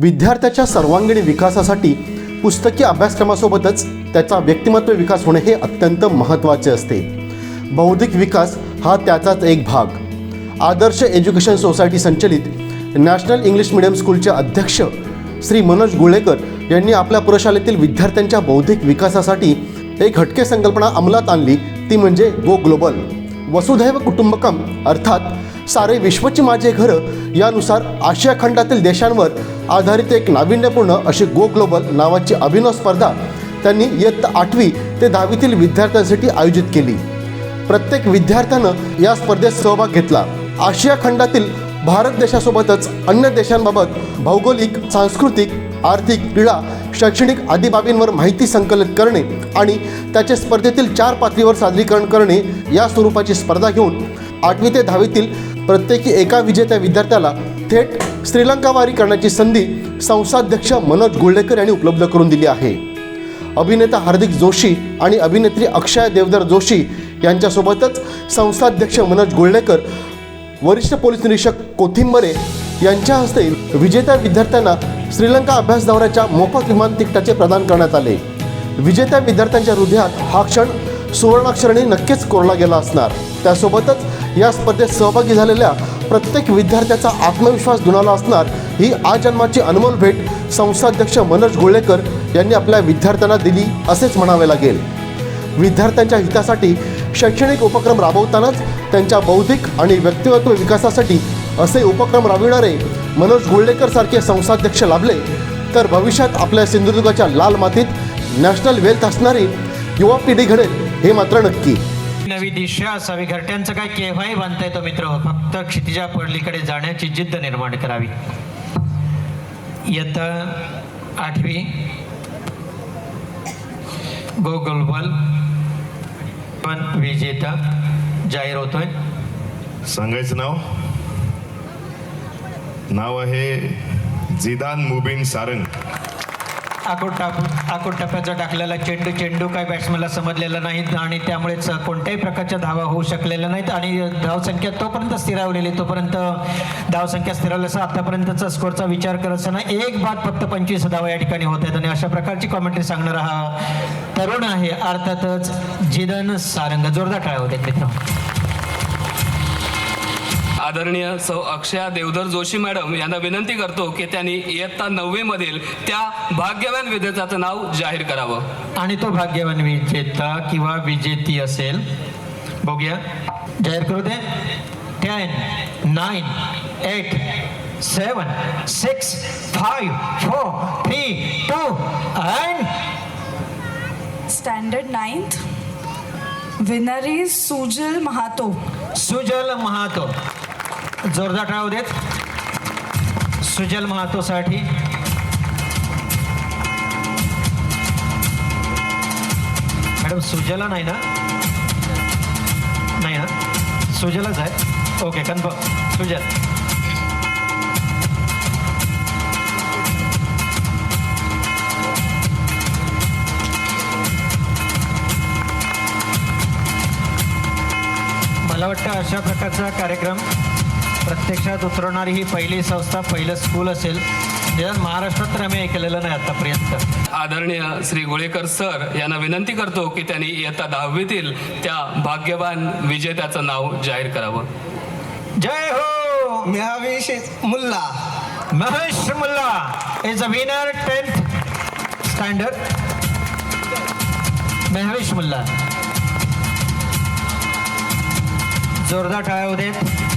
विद्यार्थ्याच्या सर्वांगीण विकासासाठी पुस्तकी अभ्यासक्रमासोबतच त्याचा व्यक्तिमत्व विकास होणे हे अत्यंत महत्त्वाचे असते. बौद्धिक विकास हा त्याचाच एक भाग. आदर्श एज्युकेशन सोसायटी संचलित नॅशनल इंग्लिश मिडियम स्कूलचे अध्यक्ष श्री मनोज गुळेकर यांनी आपल्या पुरशालेतील विद्यार्थ्यांच्या बौद्धिक विकासासाठी एक हटके संकल्पना अंमलात आणली. ती म्हणजे गो ग्लोबल वसुधैव कुटुंबकम अर्थात सारे विश्वची माझे घरं यानुसार आशिया खंडातील देशांवर आधारित एक नाविन्यपूर्ण अशी गो ग्लोबल नावाची अभिनव स्पर्धा त्यांनी इयत्ता आठवी ते दहावीतील विद्यार्थ्यांसाठी आयोजित केली. प्रत्येक विद्यार्थ्यानं या स्पर्धेत सहभाग घेतला. आशिया खंडातील भारत देशासोबतच अन्य देशांबाबत भौगोलिक सांस्कृतिक आर्थिक क्रीडा शैक्षणिक आदी बाबींवर माहिती संकलित करणे आणि त्याचे स्पर्धेतील चार पातळीवर सादरीकरण करणे या स्वरूपाची स्पर्धा घेऊन आठवी ते दहावीतील प्रत्येकी एका विजेत्या विद्यार्थ्याला थेट श्रीलंकावारी करण्याची संधी संस्थाध्यक्ष मनोज गुळेकर यांनी उपलब्ध करून दिली आहे. अभिनेता हार्दिक जोशी आणि अभिनेत्री अक्षय देवधर जोशी यांच्यासोबतच संस्थाध्यक्ष मनोज गुळलेकर वरिष्ठ पोलीस निरीक्षक कोथिंबरे यांच्या हस्ते विजेत्या विद्यार्थ्यांना श्रीलंका अभ्यास दौऱ्याच्या मोफत विमान तिकटाचे प्रदान करण्यात आले. विजेत्या विद्यार्थ्यांच्या हृदयात हा क्षण सुवर्णाक्षराने नक्कीच कोरला गेला असणार. त्यासोबतच या स्पर्धेत सहभागी झालेल्या प्रत्येक विद्यार्थ्याचा आत्मविश्वास दुणाला असणार ही आजन्माची अनमोल भेट संस्थाध्यक्ष मनोज गोळेकर यांनी आपल्या विद्यार्थ्यांना दिली असेच म्हणावे लागेल. विद्यार्थ्यांच्या हितासाठी शैक्षणिक उपक्रम राबवतानाच त्यांच्या बौद्धिक आणि व्यक्तिमत्व विकासासाठी असे उपक्रम राबविणारे मनोज गोळेकर सारखे संस्थाध्यक्ष लाभले तर भविष्यात आपल्या सिंधुदुर्गाच्या लाल मातीत नॅशनल वेल्थ असणारी युवा पिढी घडेल हे मात्र नक्की. नवी दिशा असावी. घरट्यांचं काय केव्हाही बांधता येतो मित्र. फक्त क्षितिजा पडलीकडे जाण्याची जिद्द निर्माण करावी. इयत्ता आठवी. Go global. पण विजेता जाहीर होतोय. सांगायचं नाव? नाव आहे जिदान मुबिन सारंग. आकोट टाक आकोट टप्प्याचा टाकलेला चेंडू चेंडू काय बॅट्समॅनला समजलेला नाहीत आणि त्यामुळेच कोणत्याही प्रकारच्या धावा होऊ शकलेल्या नाहीत आणि धावसंख्या तोपर्यंत स्थिरावलेली तोपर्यंत धावसंख्या स्थिरावली असं आतापर्यंतचा स्कोरचा विचार करत असताना एक बाद फक्त पंचवीस धावा या ठिकाणी होत आहेत. आणि अशा प्रकारची कॉमेंट्री सांगणारा हा तरुण आहे अर्थातच जिदन सारंग. जोरदार टाळ्या होते मित्र आदरणीय सौ अक्षया देवधर जोशी मॅडम यांना विनंती करतो की त्यांनी इयत्ता नववी मधील त्या भाग्यवान विद्यार्थ्याचं नाव जाहीर करावं आणि तो भाग्यवान विजेता किंवा विजेती असेल बघूया जाहीर करू दे ten nine eight seven six five four three two and Standard ninth. Winner is Sujal Mahato. Sujal Mahato जोरदार टाळू देत. सुजल महातोसाठी. मॅडम सुजला नाही ना? नाही ना? सुजलाच आहे. Okay confirm. सुजल. मला वाटतं अशा प्रकारचा कार्यक्रम प्रत्यक्षात उतरवणारी ही पहिली संस्था पहिलं स्कूल असेल महाराष्ट्रात तर आम्ही ऐकलेलं नाही आतापर्यंत. आदरणीय श्री गोळेकर सर यांना विनंती करतो की त्यांनी इयत्ता दहावीतील त्या भाग्यवान विजेत्याचं नाव जाहीर करावं. जय हो Mehvish Mulla. Mahesh Mulla is a winner tenth standard Mahesh Mulla. जोरदार टाळ्या देत.